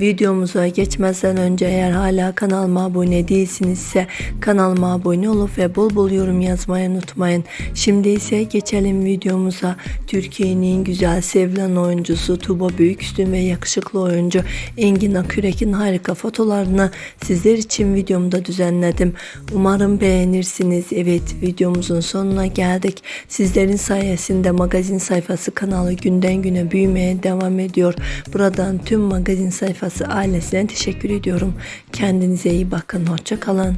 videomuza geçmezden önce eğer hala kanalıma abone değilsinizse kanalıma abone olup ve bol bol yorum yazmayı unutmayın. Şimdi ise geçelim videomuza. Türkiye'nin güzel sevilen oyuncusu Tuba Büyüküstün ve yakışıklı oyuncu Engin Akürek'in harika fotolarını sizler için videomda düzenledim. Umarım beğenirsiniz. Evet videomuzun sonuna geldik. Sizlerin sayesinde magazin sayfası kanalı günden güne büyümeye devam ediyor. Buradan tüm magazin sayfası ailesine teşekkür ediyorum. Kendinize iyi bakın. Hoşça kalın.